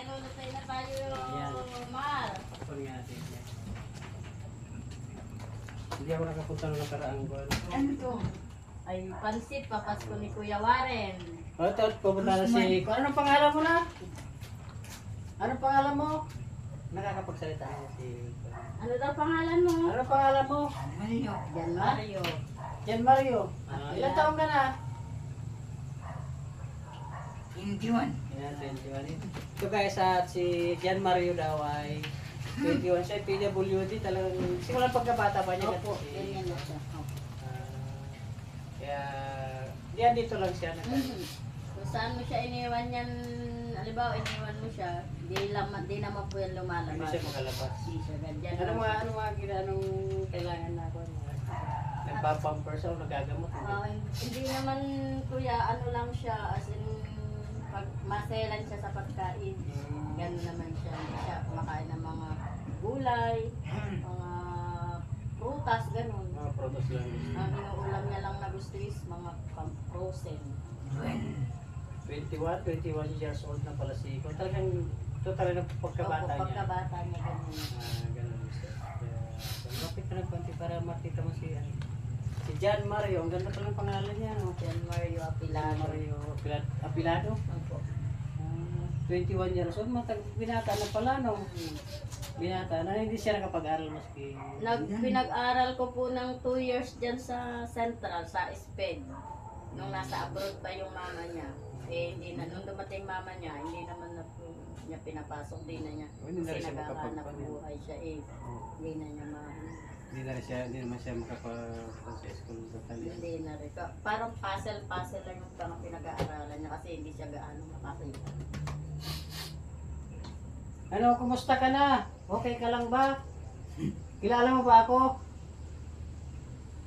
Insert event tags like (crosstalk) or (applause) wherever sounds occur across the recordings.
May lulutay na tayo, Ayan. Mar. Ako nga natin yan. Hindi ako nakapunta nung nakaraang buwan. Ano to? Ay, pansit, papasko ni Kuya Warren. O, ito, pupunta na si... Anong pangalan mo na? Anong pangalan mo? Nakakapagsalita na si... Ano daw pangalan mo? Anong pangalan mo? Mario. Jan Mario. Jan Mario. Ah, ilan taong ka na? 21. Yan, 21. Ito guys, at si Jan Mario daw ay 21 siya, PWD talagang simulan pagkabata pa niya. Opo, ganyan na siya. Opo. ah, kaya, diyan dito lang siya. Mhm. Kung saan mo siya iniwan yan, halimbawa iniwan mo siya, di, laman, di naman po yan Hindi lumalabas. siya makalabas. Hindi siya ganyan. Ano mga, ano mga anong kailangan na ako? Nagpapampers ako, nagagamot. Ah, hindi naman kuya, ano lang siya, as in, pag maselan siya sa pagkain. Hmm. Ganun naman siya. Hindi siya kumakain ng mga gulay, (clears throat) mga prutas, ganun. Mga products lang. Ang inuulam niya lang na gusto is mga frozen. 21, 21 years old na pala si Iko. Talagang, ito talaga Opo, pagkabata niya. pagkabata niya ganun. Ah, ganun siya. Kaya, lapit ka ng konti para makita mo si, ano, John Mario. Ang ganda palang pangalan niya, no? Yan Mario John Apilano. Mario Apilado. Apilado? Opo. Ah, 21 years old, matag binata na pala, no? Binata na, hindi siya nakapag-aral maski. Nag, pinag-aral ko po ng 2 years dyan sa Central, sa Spain. Nung nasa abroad pa yung mama niya. Eh, hindi na. Nung dumating mama niya, hindi naman na po niya pinapasok. Hindi na niya. Kasi siya naghahanap buhay siya eh. Hindi na niya. Hindi na rin siya, hindi naman siya makapag sa school totally. Hindi na rin. Pa- Parang puzzle-puzzle lang yung parang pinag-aaralan niya kasi hindi siya gaano makakita. Ano, kumusta ka na? Okay ka lang ba? Kilala mo ba ako?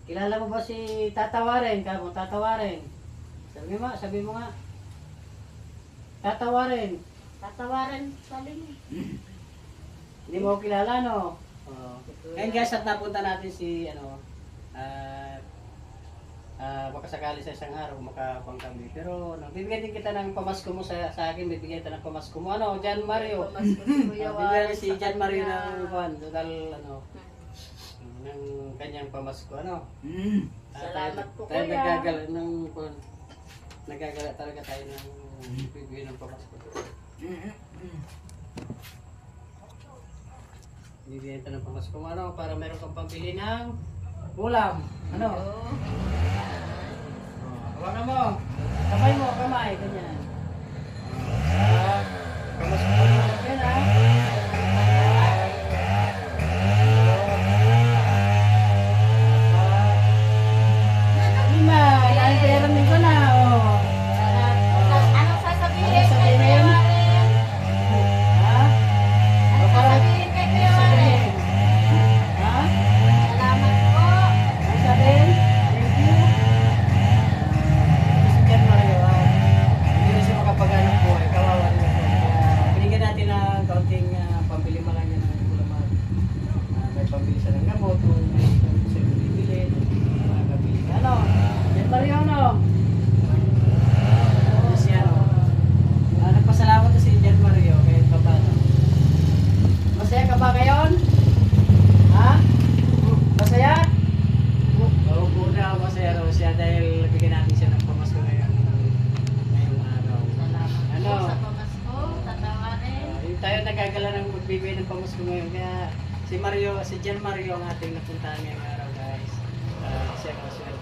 Kilala mo ba si Tatawarin? Ka mo, Tatawarin. Sabi mo, sabi mo nga. Tatawarin. Tatawaran sabi niya. Hindi mo ako kilala, no? Oo. Ngayon guys, at napunta natin si, ano, ah, ah, baka sakali sa isang araw makapang kami. Pero, no, bibigyan din kita ng pamasko mo sa, sa akin, bibigyan kita ng pamasko mo. Ano, Jan Mario. Pamasko si Kuya (laughs) Ah, bibigyan si Jan Mario ng, kuwan, total, ano, ng kanyang pamasko, ano? Mm. Ah, Salamat tayo, po, tayo kuya. nagagala ng, nagagala talaga tayo ng bibigyan ng pamasko. Tayo ng mo, ano, para meron kang pambili ng ulam. Ano? Oo. Hawakan mo. Kamay mo, kamay. Ganyan. Ah, magbibigay ng pangusko ngayon. Kaya si Mario, si Jan Mario ang ating napuntahan ngayong araw guys. Ah, uh, siya po siya.